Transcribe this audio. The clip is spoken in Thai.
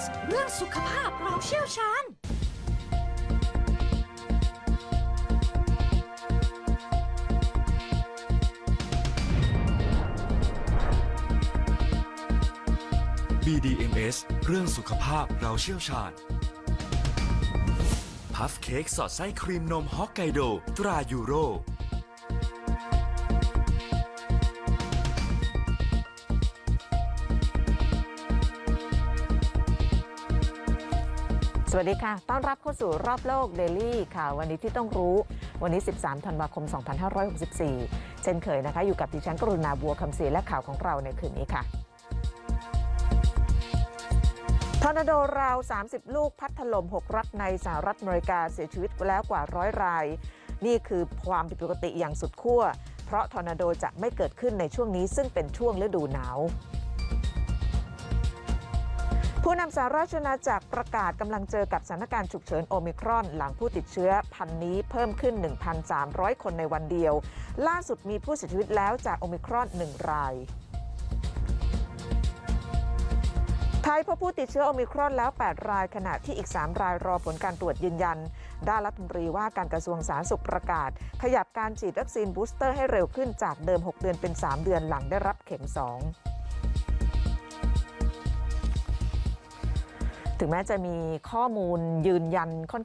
ส เรื่องสุขภาพเราเชาญ BDMS เรื่องสุขภาพเราเชี่ยวชาญ พัฟเค้กสอดไส้ครีมนมฮอกไกโด ตรายูโร สวัสดีค่ะ ต้อนรับเข้าสู่รอบโลกเดลี่ข่าววันนี้ที่ต้องรู้ วันนี้ 13 ธันวาคม 2564 เช่นเคยนะคะ อยู่กับดิฉันกรุณาบัวคำศรีและข่าวของเราในคืนนี้ค่ะ ทอร์นาโดราว 30 ลูกพัดถล่ม 6 รัฐในสหรัฐอเมริกาเสียชีวิตแล้วกว่าร้อยราย นี่คือความผิดปกติอย่างสุดขั้ว เพราะทอร์นาโดจะไม่เกิดขึ้นในช่วงนี้ซึ่งเป็นช่วงฤดูหนาว ผู้นำสหราชอาณาจักรประกาศกำลังเจอกับสถานการณ์ฉุกเฉินโอมิครอน หลังผู้ติดเชื้อพันนี้เพิ่มขึ้น 1,300 คนในวันเดียว ล่าสุดมีผู้เสียชีวิตแล้วจากโอมิครอน 1 รายไทยพบผู้ติดเชื้อโอมิครอนแล้ว 8 ราย ขณะที่อีก 3 รายรอผลการตรวจยืนยัน ด้านรัฐมนตรีว่าการกระทรวงสาธารณสุขประกาศ ขยับการฉีดวัคซีนบูสเตอร์ให้เร็วขึ้นจากเดิม 6 เดือนเป็น 3 เดือนหลังได้รับเข็ม 2 ถึงแม้จะมีข้อมูลยืนยันค่อน